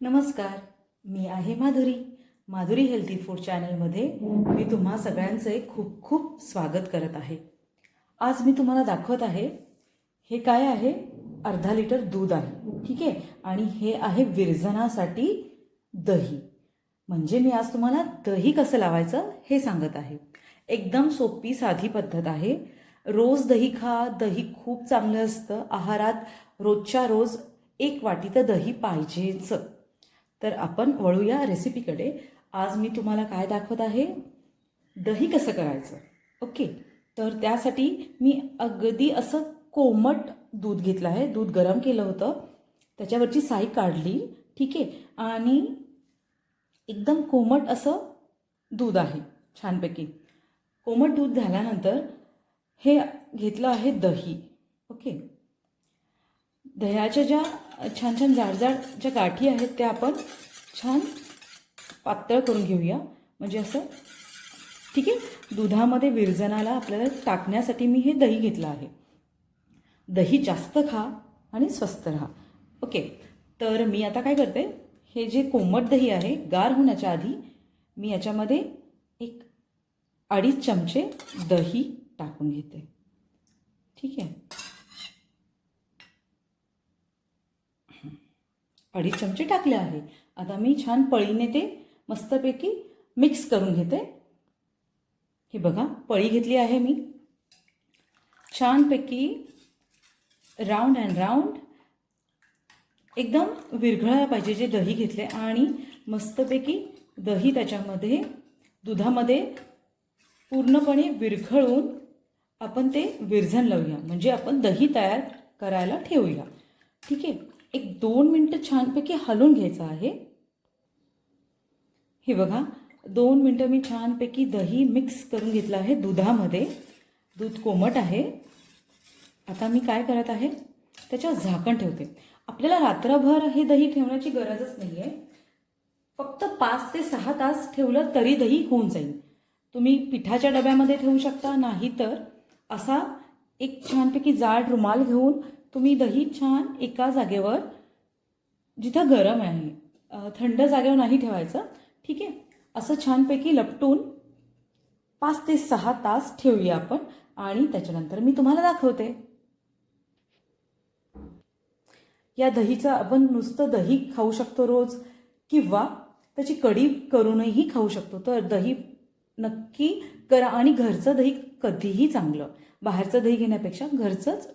नमस्कार मी आहे Madhuri. Madhuri healthy food चॅनलमध्ये मी तुम्हा सगळ्यांचे खूप खूप स्वागत करत आहे. आज मी तुम्हाला दाखवत आहे हे काय आहे? अर्धा लिटर दूध आहे ठीक आहे? आणि हे आहे विरजनासाठी दही. म्हणजे मी आज तुम्हाला दही कसं लावायचं हे सांगत आहे. एकदम सोपी साधी पद्धत आहे. रोज दही खा दही खूप चांगलं असतं. आहारात रोजच्या रोज एक वाटी तर दही पाहिजेच. तर आपण वळूया रेसिपीकडे आज मी तुम्हाला काय दाखवत आहे? दही कसं करायचं? ओके. तर त्यासाठी मी अगदी असं कोमट दूध घेतलं आहे. दूध गरम केलं होतं. त्याच्यावरची साई काढली. ठीक आहे. आणि एकदम कोमट असं दूध आहे छानपैकी. कोमट दूध झाल्यानंतर हे घेतलं आहे दही. ओके. दह्याच्या ज्या छान छान जाडजाड ज्या गाठी आहेत त्या आपण छान पातळ करून घेऊया. म्हणजे असं ठीक आहे? दुधामध्ये विरजनाला आपल्याला टाकण्यासाठी मी हे दही घेतलं आहे. दही जास्त खा आणि स्वस्त राहा. ओके तर मी आता काय करते? हे जे कोमट दही आहे गार होण्याच्या आधी मी याच्यामध्ये एक अडीच चमचे दही टाकून घेते. ठीक आहे? अडीच चमचे टाकले आहे. आता मी छान पळीने ते मस्तपैकी मिक्स करून घेते. हे बघा पळी घेतली आहे मी. छानपैकी राऊंड अँड राऊंड एकदम विरघळायला पाहिजे जे दही घेतले आणि मस्तपैकी दही त्याच्यामध्ये दुधामध्ये पूर्णपणे विरघळून आपण ते विरझण लावूया. म्हणजे आपण दही तयार करायला ठेवूया. ठीक आहे? एक दोन मिनटं छानपैकी हलवून घ्यायचं आहे. हे बघा दोन मिनटं मी छानपैकी दही मिक्स करून घेतलं आहे दुधामध्ये. दूध कोमट आहे. आता मी काय करत आहे? त्याच्यावर झाकण ठेवते. आपल्याला रात्रभर हे दही ठेवण्याची गरजच नाही आहे फक्त पाच ते सहा तास ठेवलं तरी दही होऊन जाईल. तुम्ही पिठाच्या डब्यामध्ये ठेवू शकता नाही तर असा एक छानपैकी जाड रुमाल घेऊन तुम्ही दही छान एका जागेवर जिथं गरम आहे. थंड जागेवर नाही ठेवायचं. ठीक आहे? असं छानपैकी लपटून पाच ते सहा तास ठेवूया आपण आणि त्याच्यानंतर मी तुम्हाला दाखवते. या दहीचं आपण नुसतं दही खाऊ शकतो रोज किंवा त्याची कढी करूनही खाऊ शकतो. तर दही नक्की करा आणि घरचं दही कधीही चांगलं. बाहेरचं दही घेण्यापेक्षा घरचंच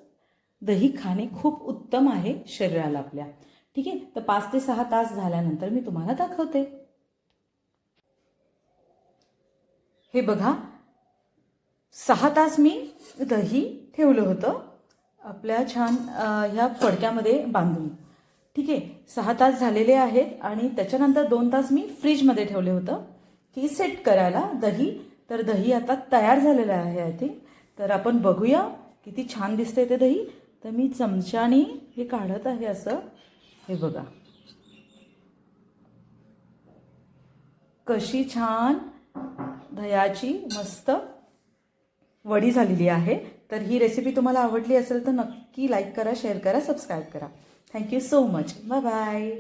दही खाणे खूप उत्तम आहे शरीराला आपल्या. ठीक आहे? तर पाच ते सहा तास झाल्यानंतर मी तुम्हाला दाखवते. हे बघा. सहा तास मी दही ठेवलं होतं. आपल्या छान ह्या फडक्यामध्ये बांधून. ठीक आहे? सहा तास झालेले आहेत आणि त्याच्यानंतर दोन तास मी फ्रीजमध्ये ठेवले होतं की सेट करायला दही. तर दही आता तयार झालेलं आहे आय थिंक तर आपण बघूया किती छान दिसते ते दही. तर मी चमच्याने हे काढत आहे असं. हे बघा. कशी छान दह्याची मस्त वडी झालेली आहे. तर ही रेसिपी तुम्हाला आवडली असेल तर नक्की लाईक करा शेअर करा सबस्क्राईब करा. Thank you so much bye bye